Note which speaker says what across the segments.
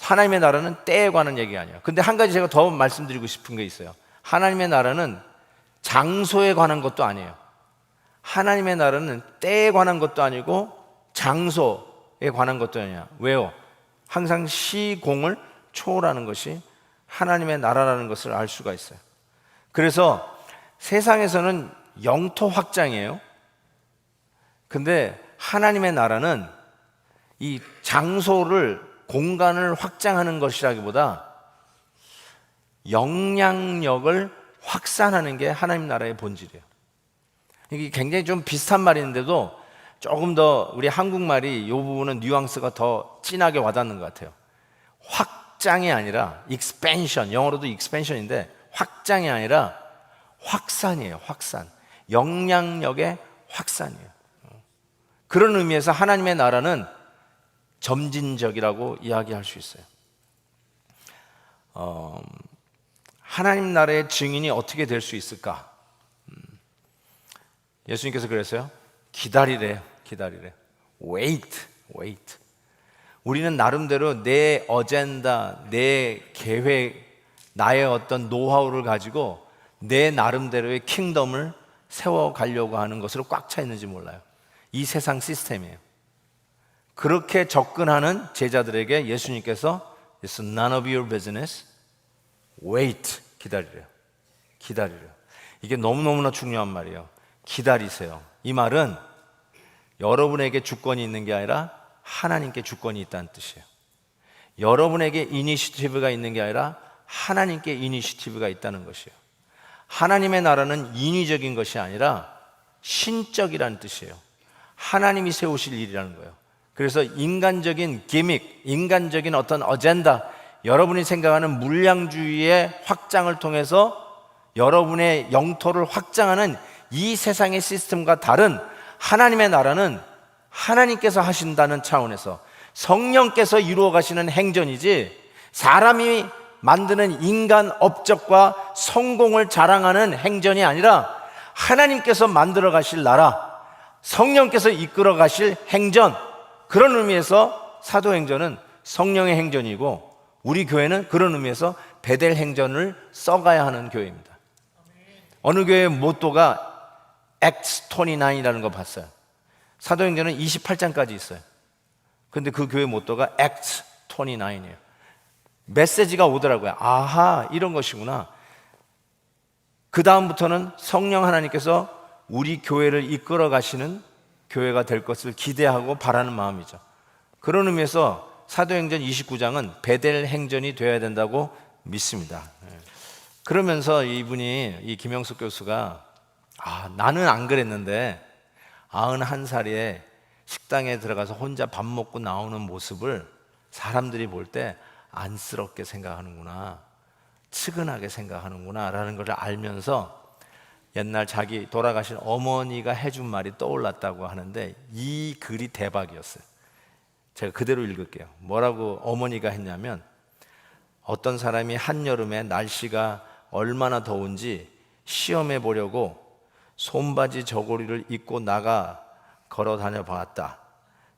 Speaker 1: 하나님의 나라는 때에 관한 얘기가 아니에요. 근데 한 가지 제가 더 말씀드리고 싶은 게 있어요. 하나님의 나라는 장소에 관한 것도 아니에요. 하나님의 나라는 때에 관한 것도 아니고 장소에 관한 것도 아니야. 왜요? 항상 시공을 초월하는 것이 하나님의 나라라는 것을 알 수가 있어요. 그래서 세상에서는 영토 확장이에요. 근데 하나님의 나라는 이 장소를 공간을 확장하는 것이라기보다 영향력을 확산하는 게 하나님 나라의 본질이에요. 이게 굉장히 좀 비슷한 말인데도 조금 더 우리 한국말이 이 부분은 뉘앙스가 더 진하게 와닿는 것 같아요. 확장이 아니라 expansion, 영어로도 expansion인데 확장이 아니라 확산이에요. 확산. 영향력의 확산이에요. 그런 의미에서 하나님의 나라는 점진적이라고 이야기할 수 있어요. 어, 하나님 나라의 증인이 어떻게 될 수 있을까? 음, 예수님께서 그랬어요. 기다리래요. 기다리래. wait, wait. 우리는 나름대로 내 어젠다, 내 계획, 나의 어떤 노하우를 가지고 내 나름대로의 킹덤을 세워 가려고 하는 것으로 꽉 차 있는지 몰라요. 이 세상 시스템이에요. 그렇게 접근하는 제자들에게 예수님께서 It's none of your business. Wait. 기다리래요. 기다리래요. 이게 너무너무나 중요한 말이에요. 기다리세요. 이 말은 여러분에게 주권이 있는 게 아니라 하나님께 주권이 있다는 뜻이에요. 여러분에게 이니시티브가 있는 게 아니라 하나님께 이니시티브가 있다는 것이에요. 하나님의 나라는 인위적인 것이 아니라 신적이라는 뜻이에요. 하나님이 세우실 일이라는 거예요. 그래서 인간적인 기믹, 인간적인 어떤 어젠다, 여러분이 생각하는 물량주의의 확장을 통해서 여러분의 영토를 확장하는 이 세상의 시스템과 다른 하나님의 나라는 하나님께서 하신다는 차원에서 성령께서 이루어 가시는 행전이지 사람이 만드는 인간 업적과 성공을 자랑하는 행전이 아니라 하나님께서 만들어 가실 나라, 성령께서 이끌어 가실 행전, 그런 의미에서 사도행전은 성령의 행전이고 우리 교회는 그런 의미에서 베델 행전을 써가야 하는 교회입니다. 어느 교회의 모토가 Acts 29이라는 거 봤어요. 사도행전은 28장까지 있어요. 근데 그 교회 모토가 Acts 29이에요. 메시지가 오더라고요. 아하, 이런 것이구나. 그 다음부터는 성령 하나님께서 우리 교회를 이끌어 가시는 교회가 될 것을 기대하고 바라는 마음이죠. 그런 의미에서 사도행전 29장은 베델 행전이 되어야 된다고 믿습니다. 예. 그러면서 이분이 이 김영숙 교수가 아, 나는 안 그랬는데 91살에 식당에 들어가서 혼자 밥 먹고 나오는 모습을 사람들이 볼 때 안쓰럽게 생각하는구나. 측은하게 생각하는구나. 라는 것을 알면서 옛날 자기 돌아가신 어머니가 해준 말이 떠올랐다고 하는데 이 글이 대박이었어요. 제가 그대로 읽을게요. 뭐라고 어머니가 했냐면 어떤 사람이 한여름에 날씨가 얼마나 더운지 시험해 보려고 손바지 저고리를 입고 나가 걸어 다녀 봤다.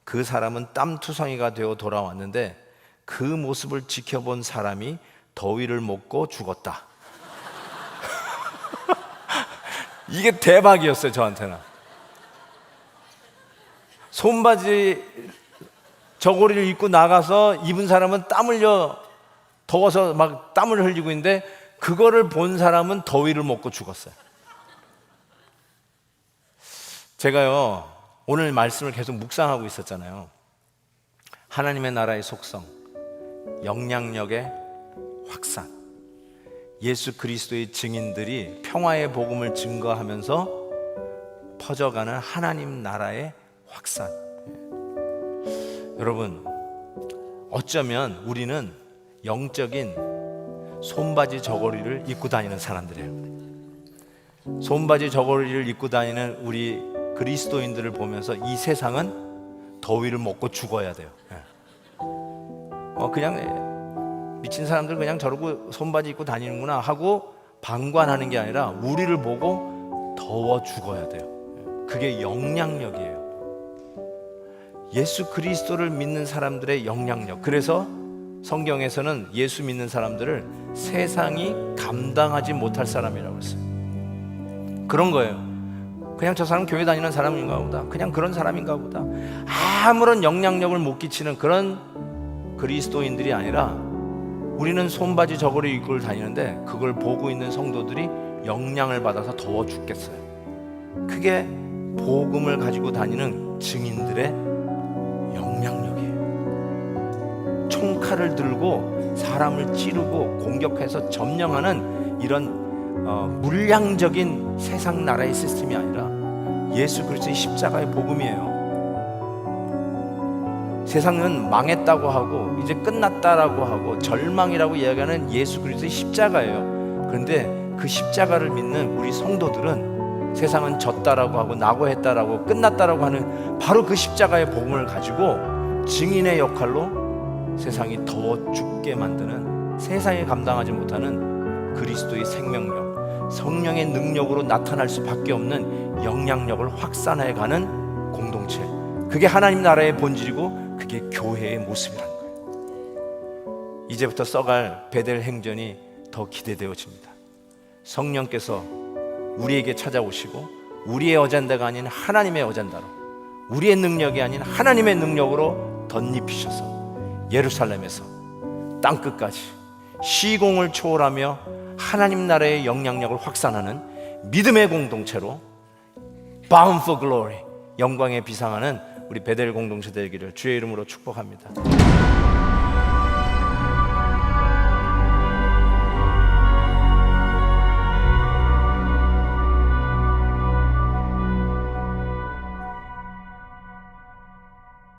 Speaker 1: 그 사람은 땀투성이가 되어 돌아왔는데 그 모습을 지켜본 사람이 더위를 먹고 죽었다. 이게 대박이었어요, 저한테는. 손바지 저고리를 입고 나가서 입은 사람은 땀 흘려 더워서 막 땀을 흘리고 있는데 그거를 본 사람은 더위를 먹고 죽었어요. 제가요, 오늘 말씀을 계속 묵상하고 있었잖아요. 하나님의 나라의 속성, 영향력의 확산. 예수 그리스도의 증인들이 평화의 복음을 증거하면서 퍼져가는 하나님 나라의 확산. 여러분, 어쩌면 우리는 영적인 손바지 저고리를 입고 다니는 사람들이에요. 손바지 저고리를 입고 다니는 우리 그리스도인들을 보면서 이 세상은 더위를 먹고 죽어야 돼요. 예. 어, 그냥 미친 사람들 그냥 저러고 손바지 입고 다니는구나 하고 방관하는 게 아니라 우리를 보고 더워 죽어야 돼요. 그게 영향력이에요. 예수 그리스도를 믿는 사람들의 영향력. 그래서 성경에서는 예수 믿는 사람들을 세상이 감당하지 못할 사람이라고 했어요. 그런 거예요. 그냥 저 사람 교회 다니는 사람인가 보다. 그냥 그런 사람인가 보다. 아무런 영향력을 못 끼치는 그런 그리스도인들이 아니라 우리는 손바지 저고리 입고 다니는데 그걸 보고 있는 성도들이 영향을 받아서 더워 죽겠어요. 그게 복음을 가지고 다니는 증인들의 영향력이에요. 총칼을 들고 사람을 찌르고 공격해서 점령하는 이런 어, 물량적인 세상 나라의 시스템이 아니라 예수 그리스도의 십자가의 복음이에요. 세상은 망했다고 하고 이제 끝났다라고 하고 절망이라고 이야기하는 예수 그리스도의 십자가예요. 그런데 그 십자가를 믿는 우리 성도들은 세상은 졌다라고 하고 낙오했다라고 끝났다라고 하는 바로 그 십자가의 복음을 가지고 증인의 역할로 세상이 더 죽게 만드는 세상이 감당하지 못하는 그리스도의 생명력, 성령의 능력으로 나타날 수밖에 없는 영향력을 확산해 가는 공동체. 그게 하나님 나라의 본질이고 그게 교회의 모습이라는 거예요. 이제부터 써갈 베델 행전이 더 기대되어집니다. 성령께서 우리에게 찾아오시고 우리의 어젠다가 아닌 하나님의 어젠다로 우리의 능력이 아닌 하나님의 능력으로 덧입히셔서 예루살렘에서 땅 끝까지 시공을 초월하며 하나님 나라의 영향력을 확산하는 믿음의 공동체로 Bound for Glory 영광에 비상하는 우리 베델 공동체 되기를 주의 이름으로 축복합니다.